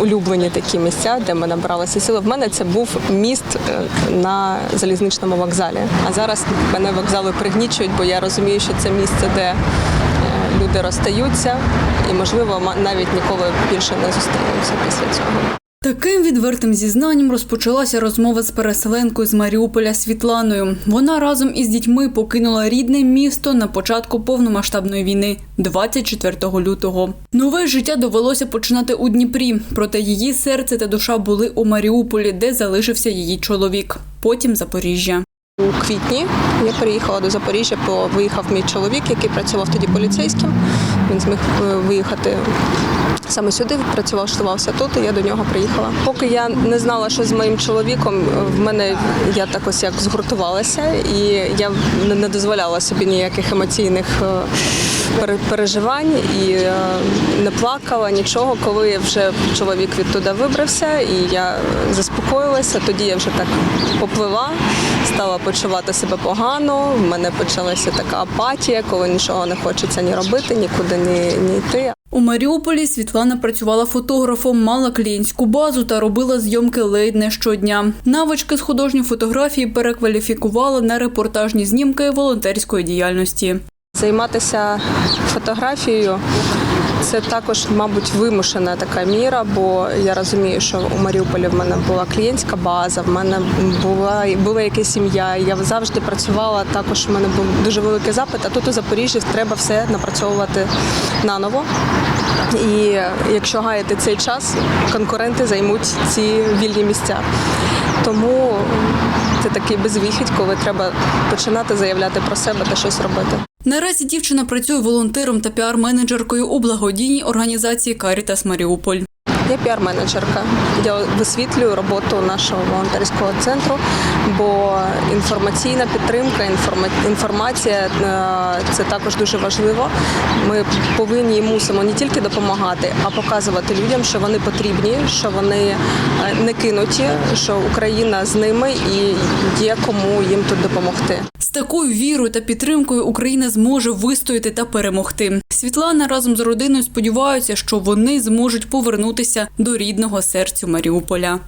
улюблені такі місця, де ми набралися сили. В мене це був міст е, на залізничному вокзалі. А зараз мене вокзали пригнічують, бо я розумію, що це місце, де е, люди розстаються, і можливо навіть ніколи більше не зустрінуться після цього. Таким відвертим зізнанням розпочалася розмова з переселенкою з Маріуполя Світланою. Вона разом із дітьми покинула рідне місто на початку повномасштабної війни 24 лютого. Нове життя довелося починати у Дніпрі, проте її серце та душа були у Маріуполі, де залишився її чоловік. Потім Запоріжжя. У квітні я переїхала до Запоріжжя, бо виїхав мій чоловік, який працював тоді поліцейським. Він зміг е, виїхати саме сюди, працював, штувався тут, і я до нього приїхала. Поки я не знала, що з моїм чоловіком, в мене я так ось як згуртувалася, і я не- дозволяла собі ніяких емоційних е, переживань і е, не плакала нічого. Коли вже чоловік відтуди вибрався, і я заспокоїлася, тоді я вже так поплила, стала почувати себе погано. В мене почалася така апатія, коли нічого не хочеться ні робити, нікуди ні, ні йти. У Маріуполі Світлана працювала фотографом, мала клієнтську базу та робила зйомки ледь не щодня. Навички з художньої фотографії перекваліфікувала на репортажні знімки волонтерської діяльності. Займатися фотографією це також, мабуть, вимушена така міра, бо я розумію, що у Маріуполі в мене була клієнтська база, в мене була була якась сім'я. Я завжди працювала. Також в мене був дуже великий запит. А тут у Запоріжжі треба все напрацьовувати наново. І якщо гаяти цей час, конкуренти займуть ці вільні місця. Тому це такий безвихідь, коли треба починати заявляти про себе та щось робити. Наразі дівчина працює волонтером та піар-менеджеркою у благодійній організації Карітас Маріуполь. Я піар-менеджерка. Я висвітлюю роботу нашого волонтерського центру, бо інформаційна підтримка, інформа- інформація е, це також дуже важливо. Ми повинні і мусимо не тільки допомагати, а показувати людям, що вони потрібні, що вони е, не кинуті, що Україна з ними і є кому їм тут допомогти. Такою вірою та підтримкою Україна зможе вистояти та перемогти. Світлана разом з родиною сподіваються, що вони зможуть повернутися до рідного серцю Маріуполя.